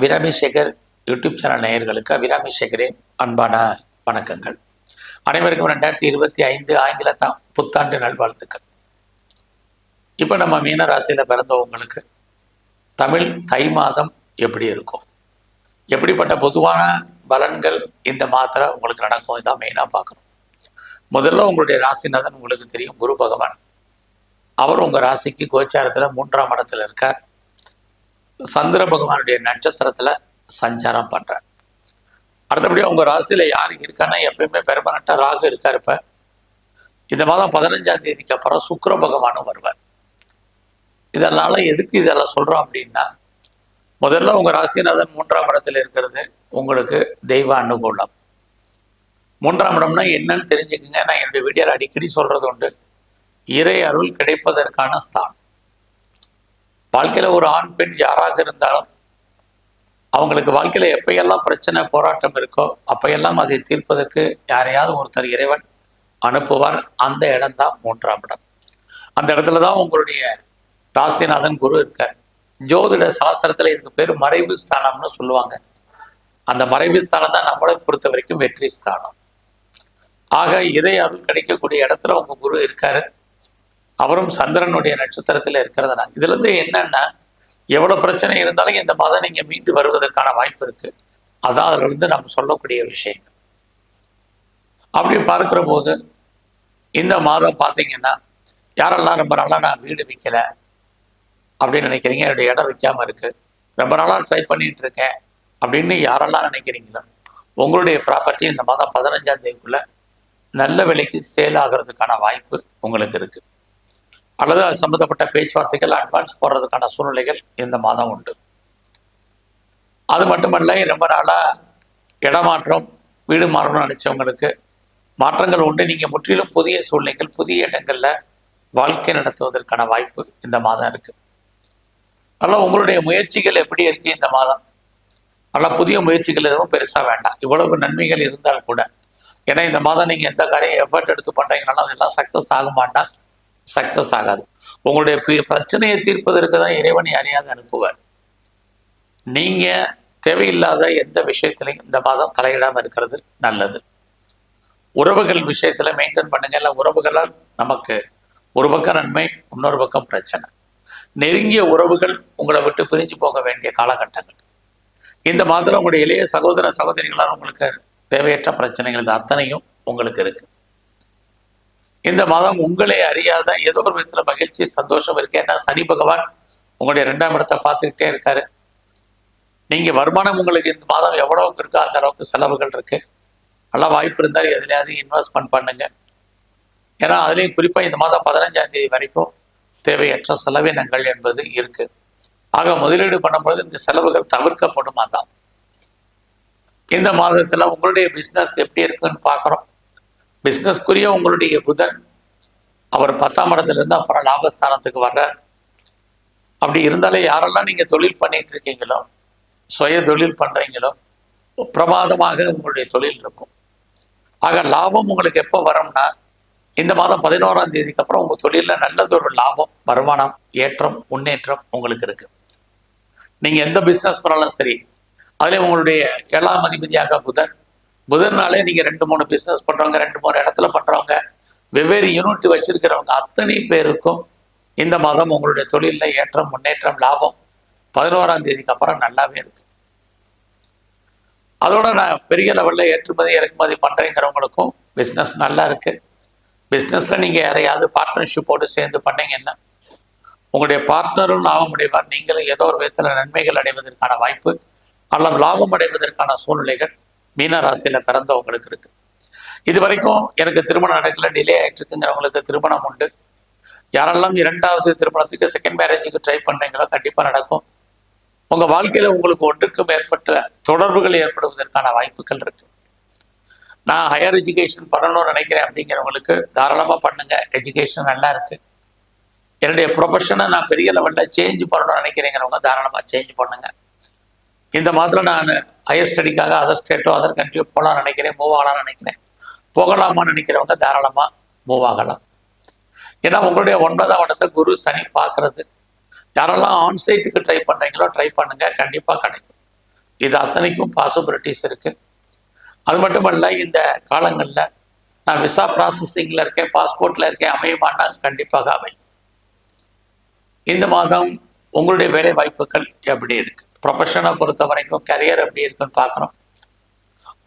Abirami Sekar YouTube channel நேயர்களுக்கு அபிராமி சேகரின் அன்பான வணக்கங்கள். அனைவருக்கும் ரெண்டாயிரத்தி இருபத்தி ஐந்து ஆங்கில புத்தாண்டு நல்வாழ்த்துக்கள். இப்போ நம்ம மீன ராசியில் பிறந்தவங்களுக்கு தமிழ் தை மாதம் எப்படி இருக்கும்? எப்படிப்பட்ட பொதுவான பலன்கள் இந்த மாதத்தில் உங்களுக்கு நடக்கும்? இதான் மெயினாக பார்க்கணும். முதல்ல உங்களுடைய ராசிநாதன் உங்களுக்கு தெரியும். குரு பகவான். அவர் உங்கள் ராசிக்கு கோச்சாரத்தில் மூன்றாம் இடத்துல இருக்கார். சந்திர பகவானுடைய நட்சத்திரத்தில் சஞ்சாரம் பண்ணுறார் அடுத்தபடியாக உங்கள் ராசியில் யார் இருக்கான்னா எப்பயுமே பெருமனட்டாக ராகு இருக்கார் இப்போ. இந்த மாதம் பதினஞ்சாம் தேதிக்கு அப்புறம் சுக்கர பகவானும் வருவார். இதனால எதுக்கு இதெல்லாம் சொல்கிறோம் அப்படின்னா முதல்ல உங்கள் ராசிநாதன் மூன்றாம் இடத்துல இருக்கிறது உங்களுக்கு தெய்வ அனுகூலம். மூன்றாம் இடம்னா என்னன்னு தெரிஞ்சுக்கங்க. நான் என்னுடைய வீடியோவில் அடிக்கடி சொல்கிறது உண்டு. இறை அருள் கிடைப்பதற்கான ஸ்தானம். வாழ்க்கையில் ஒரு ஆண் பெண் யாராக இருந்தாலும் அவங்களுக்கு வாழ்க்கையில் எப்பயெல்லாம் பிரச்சனை போராட்டம் இருக்கோ அப்பையெல்லாம் அதை தீர்ப்பதற்கு யாரையாவது ஒருத்தர் இறைவன் அனுப்புவார். அந்த இடம்தான் மூன்றாம் இடம். அந்த இடத்துல தான் உங்களுடைய ராசிநாதன் குரு இருக்கார். ஜோதிட சாஸ்திரத்தில் இதுக்கு பேர் மறைவு ஸ்தானம்னு சொல்லுவாங்க. அந்த மறைவு ஸ்தானம் தான் நம்மளை பொறுத்த வரைக்கும் வெற்றி ஸ்தானம். ஆக இறை அருள் கிடைக்கக்கூடிய இடத்துல உங்க குரு இருக்காரு. அவரும் சந்திரனுடைய நட்சத்திரத்தில் இருக்கிறதுனா. இதுல இருந்து என்னன்னா எவ்வளவு பிரச்சனை இருந்தாலும் இந்த மாதம் நீங்க மீண்டு வருவதற்கான வாய்ப்பு இருக்கு. அதான் அதுல இருந்து நம்ம சொல்லக்கூடிய விஷயங்கள் அப்படி பார்க்கிற போது இந்த மாதம் பார்த்தீங்கன்னா யாரெல்லாம் ரொம்ப நாளாக நான் வீடு விற்கல அப்படின்னு நினைக்கிறீங்க என்னுடைய இடம் விற்காம இருக்கு. ரொம்ப நாளாக ட்ரை பண்ணிட்டு இருக்கேன் அப்படின்னு யாரெல்லாம் நினைக்கிறீங்களோ உங்களுடைய ப்ராப்பர்ட்டி இந்த மாதம் பதினஞ்சாம் தேதிக்குள்ள நல்ல விலைக்கு சேல் ஆகிறதுக்கான வாய்ப்பு உங்களுக்கு இருக்கு. அல்லது அது சம்மந்தப்பட்ட பேச்சுவார்த்தைகள் அட்வான்ஸ் போடுறதுக்கான சூழ்நிலைகள் இந்த மாதம் உண்டு. அது மட்டுமல்ல ரொம்ப நாளாக இடமாற்றம் வீடு மாறணும்னு நினைச்சவங்களுக்கு மாற்றங்கள் உண்டு. நீங்கள் முற்றிலும் புதிய சூழ்நிலைகள் புதிய இடங்களில் வாழ்க்கை நடத்துவதற்கான வாய்ப்பு இந்த மாதம் இருக்கு. அதனால் உங்களுடைய முயற்சிகள் எப்படி இருக்கு இந்த மாதம்? நல்லா புதிய முயற்சிகள் எதுவும் பெருசாக வேண்டாம். இவ்வளவு நன்மைகள் இருந்தால் கூட. ஏன்னா இந்த மாதம் நீங்கள் எந்த காரியம் எஃபர்ட் எடுத்து பண்ணுறீங்கனாலும் அதெல்லாம் சக்ஸஸ் ஆக மாட்டா சக்ஸஸ் ஆகாது. உங்களுடைய பிரச்சனையை தீர்ப்பதற்கு தான் இறைவனை அறியாத அனுப்புவார். நீங்கள் தேவையில்லாத எந்த விஷயத்திலையும் இந்த மாதம் தலையிடாமல் இருக்கிறது நல்லது. உறவுகள் விஷயத்தில் மெயின்டைன் பண்ணுங்க. இல்லை உறவுகளால் நமக்கு ஒரு பக்கம் நன்மை இன்னொரு பக்கம் பிரச்சனை. நெருங்கிய உறவுகள் உங்களை விட்டு பிரிஞ்சு போக வேண்டிய காலகட்டங்கள். இந்த மாதத்தில் உங்களுடைய இளைய சகோதர சகோதரிகளால் உங்களுக்கு தேவையற்ற பிரச்சனைகள் இது அத்தனையும் உங்களுக்கு இருக்கு. இந்த மாதம் உங்களை அறியாத ஏதோ ஒரு விதத்தில் மகிழ்ச்சி சந்தோஷம் இருக்கு. ஏன்னா சனி பகவான் உங்களுடைய ரெண்டாம் இடத்தை பார்த்துக்கிட்டே இருக்காரு. நீங்க வருமானம் உங்களுக்கு இந்த மாதம் எவ்வளவுக்கு இருக்கோ அந்த அளவுக்கு செலவுகள் இருக்கு. நல்லா வாய்ப்பு இருந்தால் எதுலையாவது இன்வெஸ்ட்மெண்ட் பண்ணுங்க. ஏன்னா அதுலேயும் குறிப்பாக இந்த மாதம் பதினஞ்சாம் தேதி வரைக்கும் தேவையற்ற செலவினங்கள் என்பது இருக்கு. ஆக முதலீடு பண்ணும்பொழுது இந்த செலவுகள் தவிர்க்கப்படுமா தான் இந்த மாதத்துல உங்களுடைய பிஸ்னஸ் எப்படி இருக்குன்னு பார்க்குறோம். பிஸ்னஸ்க்குரிய உங்களுடைய புதன் அவர் பத்தாம் இடத்துலேருந்து அப்புறம் லாபஸ்தானத்துக்கு வர்றார். அப்படி இருந்தாலே யாரெல்லாம் நீங்க தொழில் பண்ணிட்டு இருக்கீங்களோ சுய தொழில் பண்றீங்களோ பிரமாதமாக உங்களுடைய தொழில் இருக்கும். ஆக லாபம் உங்களுக்கு எப்போ வரும்னா இந்த மாதம் பதினோராம் தேதிக்கு அப்புறம் உங்க தொழிலில் நல்லதொரு லாபம் வருமானம் ஏற்றம் முன்னேற்றம் உங்களுக்கு இருக்கு. நீங்க எந்த பிஸ்னஸ் பண்ணாலும் சரி அதில் உங்களுடைய ஏழாம் அதிபதியாக புதன் புதன்னாலே நீங்க ரெண்டு மூணு பிசினஸ் பண்றவங்க ரெண்டு மூணு இடத்துல பண்றவங்க வெவ்வேறு யூனிட் வச்சிருக்கிறவங்க அத்தனை பேருக்கும் இந்த மாதம் உங்களுடைய தொழில்ல ஏற்றம் முன்னேற்றம் லாபம் பதினோராம் தேதிக்கு அப்புறம் நல்லாவே இருக்கு. அதோட நான் பெரிய லெவல்ல ஏற்றுமதி இறக்குமதி பண்ணுறேங்கிறவங்களுக்கும் பிசினஸ் நல்லா இருக்கு. பிஸ்னஸில் நீங்க யாரையாவது பார்ட்னர்ஷிப்போடு சேர்ந்து பண்ணீங்கன்னா உங்களுடைய பார்ட்னரும் லாபம் அடைவார். நீங்களும் ஏதோ ஒரு விதத்தில் நன்மைகள் அடைவதற்கான வாய்ப்பு அல்லது லாபம் அடைவதற்கான சூழ்நிலைகள் மீனராசியில் பிறந்தவங்களுக்கு இருக்கு. இது வரைக்கும் எனக்கு திருமணம் நடக்கல டிலே ஆகிட்டு இருக்குங்கிறவங்களுக்கு திருமணம் உண்டு. யாரெல்லாம் இரண்டாவது திருமணத்துக்கு செகண்ட் மேரேஜுக்கு ட்ரை பண்ணீங்களோ கண்டிப்பாக நடக்கும். உங்கள் வாழ்க்கையில் உங்களுக்கு ஒன்றுக்கும் மேற்பட்ட தொடர்புகள் ஏற்படுவதற்கான வாய்ப்புகள் இருக்கு. நான் ஹையர் எஜுகேஷன் பண்ணணும்னு நினைக்கிறேன் அப்படிங்கிறவங்களுக்கு தாராளமாக பண்ணுங்க. எஜுகேஷன் நல்லா இருக்கு. என்னுடைய ப்ரொஃபஷனை நான் பெரிய லெவலில் சேஞ்ச் பண்ணணும்னு நினைக்கிறேங்கிறவங்க தாராளமாக சேஞ்ச் பண்ணுங்கள் இந்த மாதத்தில் நான் ஹையர் ஸ்டடிக்காக அதர் ஸ்டேட்டோ அதர் கண்ட்ரியோ போகலாம்னு நினைக்கிறேன் மூவ் ஆகலாம்னு நினைக்கிறேன். போகலாமான்னு நினைக்கிறவங்க தாராளமாக மூவ் ஆகலாம். ஏன்னா உங்களுடைய ஒன்பதாம் இடத்தை குரு சனி பார்க்கறது. யாரெல்லாம் ஆன்சைட்டுக்கு ட்ரை பண்ணுறீங்களோ ட்ரை பண்ணுங்க. கண்டிப்பாக கிடைக்கும். இது அத்தனைக்கும் பாசிபிலிட்டிஸ் இருக்குது அது மட்டுமல்ல இந்த காலங்களில் நான் விசா ப்ராசஸிங்கில் இருக்கேன் பாஸ்போர்ட்டில் இருக்கேன் அமையுமானா கண்டிப்பாக அமையும். இந்த மாதம் உங்களுடைய வேலை வாய்ப்புகள் எப்படி இருக்குது ப்ரொஃபஷனை பொறுத்த வரைக்கும் கரியர் எப்படி இருக்குன்னு பார்க்குறோம்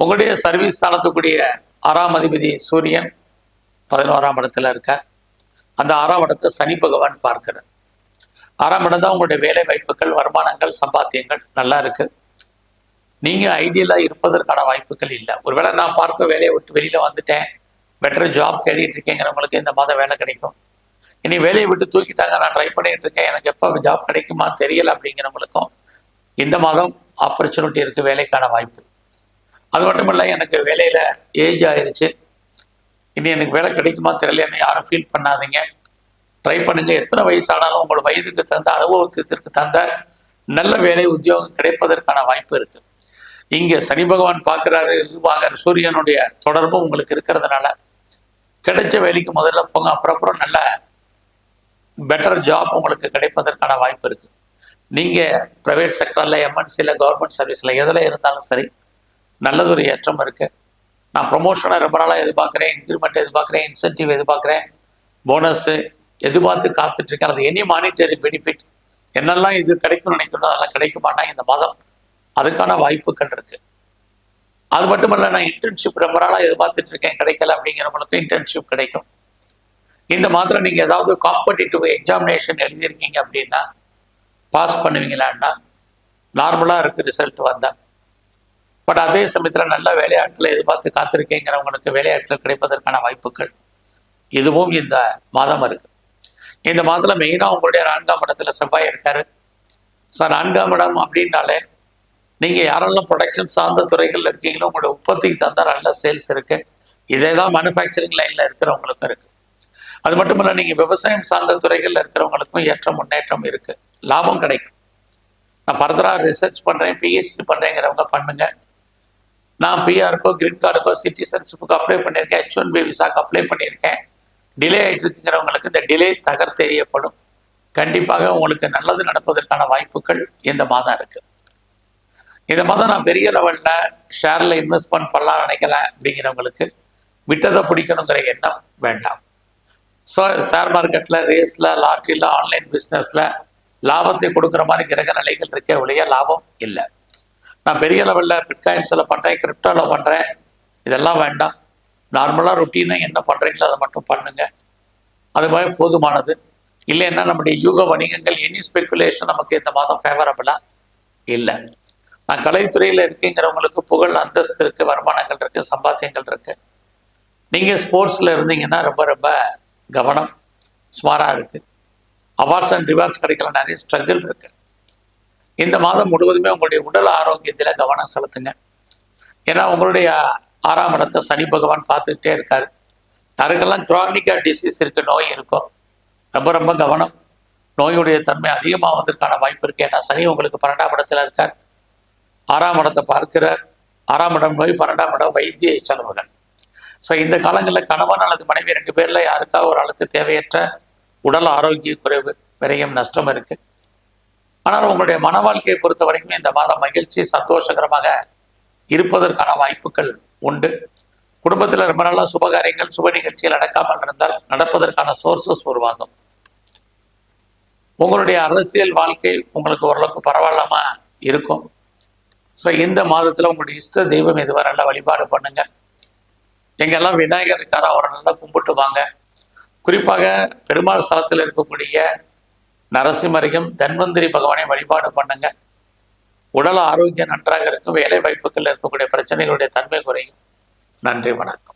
உங்களுடைய சர்வீஸ் தளத்துக்குரிய ஆறாம் அதிபதி சூரியன் பதினோராம் இடத்துல இருக்கார். அந்த ஆறாம் இடத்தை சனி பகவான் பார்க்கிறார். ஆறாம் இடம் தான் உங்களுடைய வேலை வாய்ப்புகள் வருமானங்கள் சம்பாத்தியங்கள் நல்லா இருக்கு. நீங்கள் ஐடியலாக இருப்பதற்கான வாய்ப்புகள் இல்லை. ஒருவேளை நான் பார்க்க வேலையை விட்டு வெளியில் வந்துட்டேன். பெட்டர் ஜாப் தேடிட்டு இருக்கேங்கிறவங்களுக்கு இந்த மாதம் வேலை கிடைக்கும். இனி வேலையை விட்டு தூக்கிட்டாங்க நான் ட்ரை பண்ணிட்டு இருக்கேன். எனக்கு எப்போ ஜாப் கிடைக்குமா தெரியல அப்படிங்கிறவங்களுக்கும் இந்த மாதம் ஆப்பர்ச்சுனிட்டி இருக்கு வேலைக்கான வாய்ப்பு. அது மட்டும் இல்லை எனக்கு வேலையில் ஏஜ் ஆயிடுச்சு இனி எனக்கு வேலை கிடைக்குமா தெரியலன்னு யாரும் ஃபீல் பண்ணாதீங்க. ட்ரை பண்ணுங்க. எத்தனை வயசானாலும் உங்கள் வயதுக்கு தகுந்த அனுபவத்திற்கு தகுந்த நல்ல வேலை உத்தியோகம் கிடைப்பதற்கான வாய்ப்பு இருக்கு. இங்கே சனி பகவான் பார்க்குறாரு இதுவாக சூரியனுடைய தொடர்பு உங்களுக்கு இருக்கிறதுனால கிடைச்ச வேலைக்கு முதல்ல போங்க. அப்புறம் அப்புறம் நல்ல பெட்டர் ஜாப் உங்களுக்கு கிடைப்பதற்கான வாய்ப்பு இருக்குது நீங்கள் ப்ரைவேட் செக்டரில் எம்என்சியில் கவர்மெண்ட் சர்வீஸில் எதில் இருந்தாலும் சரி நல்லதொரு ஏற்றம் இருக்குது நான் ப்ரொமோஷனை ரொம்ப நாளாக எதிர்பார்க்குறேன் இன்க்ரிமெண்ட் எதிர்பார்க்குறேன் இன்சென்டிவ் எதிர்பார்க்குறேன் போனஸ்ஸு எதிர்பார்த்து காத்துட்ருக்கேன் அது எனி மானிட்டரி பெனிஃபிட் என்னெல்லாம் இது கிடைக்கும்னு நினைக்கணும் அதெல்லாம் கிடைக்குமானா இந்த மாதம் அதுக்கான வாய்ப்புகள் இருக்குது அது மட்டுமல்ல நான் இன்டர்ன்ஷிப் ரொம்ப நாளாக எதிர்பார்த்துட்ருக்கேன் கிடைக்கல அப்படிங்கிறவங்களுக்கு இன்டர்ன்ஷிப் கிடைக்கும். இந்த மாதம் நீங்கள் ஏதாவது காம்படிட்டிவ் எக்ஸாமினேஷன் எழுதியிருக்கீங்க அப்படின்னா பாஸ் பண்ணுவீங்களான்னா நார்மலாக இருக்குது ரிசல்ட் வந்தால் பட் அதே சமயத்தில் நல்ல வேலையாட்களை எதிர்பார்த்து காத்திருக்கேங்கிறவங்களுக்கு வேலையாட்கள் கிடைப்பதற்கான வாய்ப்புகள் இதுவும் இந்த மாதம் இருக்கு. இந்த மாதத்தில் மெயினாக உங்களுடைய நான்காம் இடத்துல செவ்வாய் இருக்காரு. ஸோ நான்காம் இடம் அப்படின்னாலே நீங்கள் யாரெல்லாம் ப்ரொடக்ஷன் சார்ந்த துறைகளில் இருக்கீங்களோ உங்களோட உற்பத்திக்கு தந்தால் நல்ல சேல்ஸ் இருக்கு. இதே தான் மேனுஃபேக்சரிங் லைனில் இருக்கிறவங்களுக்கும் இருக்கு. அது மட்டும் இல்லை நீங்கள் விவசாயம் சார்ந்த துறைகளில் இருக்கிறவங்களுக்கும் ஏற்ற முன்னேற்றம் இருக்குது லாபம் கிடைக்கும். நான் ஃபர்தராக ரிசர்ச் பண்ணுறேன் பிஹெச்டி பண்ணுறேங்கிறவங்க பண்ணுங்க. நான் பிஆருக்கோ கிரீன் கார்டுக்கோ சிட்டிசன்ஷிப்புக்கு அப்ளை பண்ணியிருக்கேன் ஹெச் ஒன் பி விசாக்கு அப்ளை பண்ணியிருக்கேன். டிலே ஆகிட்டு இருக்குங்கிறவங்களுக்கு இந்த டிலே தகர்த்தெறியப்படும் கண்டிப்பாக உங்களுக்கு நல்லது நடப்பதற்கான வாய்ப்புகள் இந்த மாதம் இருக்குது இந்த மாதம் நான் பெரிய லெவலில் ஷேரில் இன்வெஸ்ட்மெண்ட் பண்ணலாம் நினைக்கிறேன் அப்படிங்கிறவங்களுக்கு விட்டதை பிடிக்கணுங்கிற எண்ணம் வேண்டாம். ஸோ ஷேர் மார்க்கெட்டில் ரேஸில் லாட்ரியில் ஆன்லைன் பிஸ்னஸில் லாபத்தை கொடுக்குற மாதிரி கிரக நிலைகள் இருக்க ஒழிய லாபம் இல்லை. நான் பெரிய லெவலில் பிட்காயின்ஸில் பண்ணுறேன் கிரிப்டோவில் பண்ணுறேன் இதெல்லாம் வேண்டாம். நார்மலாக ருட்டீனாக என்ன பண்ணுறீங்களோ அதை மட்டும் பண்ணுங்கள் அது மாதிரி போதுமானது. இல்லைன்னா நம்முடைய யூக வணிகங்கள் எனி ஸ்பெகுலேஷன் நமக்கு இந்த மாதம் ஃபேவரபிளாக இல்லை. நான் கலைத்துறையில் இருக்கேங்கிறவங்களுக்கு புகழ் அந்தஸ்து இருக்குது வருமானங்கள் இருக்குது சம்பாத்தியங்கள் இருக்குது நீங்கள் ஸ்போர்ட்ஸில் இருந்தீங்கன்னா ரொம்ப ரொம்ப கவனம் சுமாராக இருக்குது அவார்ட்ஸ் அண்ட் ரிவார்ட்ஸ் கிடைக்கல நிறைய ஸ்ட்ரகிள் இருக்கு. இந்த மாதம் முழுவதுமே உங்களுடைய உடல் ஆரோக்கியத்தில் கவனம் செலுத்துங்க. ஏன்னா உங்களுடைய ஆறாம் இடத்தை சனி பகவான் பார்த்துக்கிட்டே இருக்காரு. யாருக்கெல்லாம் குரானிக்கா டிசீஸ் இருக்கு நோய் இருக்கும் ரொம்ப ரொம்ப கவனம். நோயுடைய தன்மை அதிகமாவதற்கான வாய்ப்பு இருக்கு. ஏன்னா சனி உங்களுக்கு பன்னெண்டாம் இடத்துல இருக்கார். ஆறாம் இடத்தை பார்க்கிறார். ஆறாம் இடம் போய் பன்னெண்டாம் இடம் வைத்திய செலவுகள். ஸோ இந்த காலங்களில் கணவன் அல்லது மனைவி ரெண்டு பேரில் யாருக்காவது ஒரு ஆளுக்கு தேவையற்ற உடல் ஆரோக்கிய குறைவு விரையும் நஷ்டம் இருக்கு. ஆனால் உங்களுடைய மன வாழ்க்கையை பொறுத்த வரைக்கும் இந்த மாதம் மகிழ்ச்சி சந்தோஷகரமாக இருப்பதற்கான வாய்ப்புகள் உண்டு. குடும்பத்தில் ரொம்ப நாளாக சுபகாரியங்கள் சுப நிகழ்ச்சிகள் நடக்காமல் இருந்தால் நடப்பதற்கான சோர்சஸ் உருவாகும். உங்களுடைய அரசியல் வாழ்க்கை உங்களுக்கு ஓரளவுக்கு பரவாயில்லாம இருக்கும். ஸோ இந்த மாதத்தில் உங்களுடைய இஷ்ட தெய்வம் இதுவரை நல்லா வழிபாடு பண்ணுங்க. எங்கெல்லாம் விநாயகர் இருக்காரோ அவரை நல்லா கும்பிட்டு வாங்க. குறிப்பாக பெருமாள் ஸ்தலத்தில் இருக்கக்கூடிய நரசிம்மரையும் தன்வந்திரி பகவானை வழிபாடு பண்ணுங்க. உடல் ஆரோக்கியம் நன்றாக இருக்கும். வேலை வாய்ப்புகள் இருக்கக்கூடிய பிரச்சனைகளுடைய தன்மை குறையும். நன்றி வணக்கம்.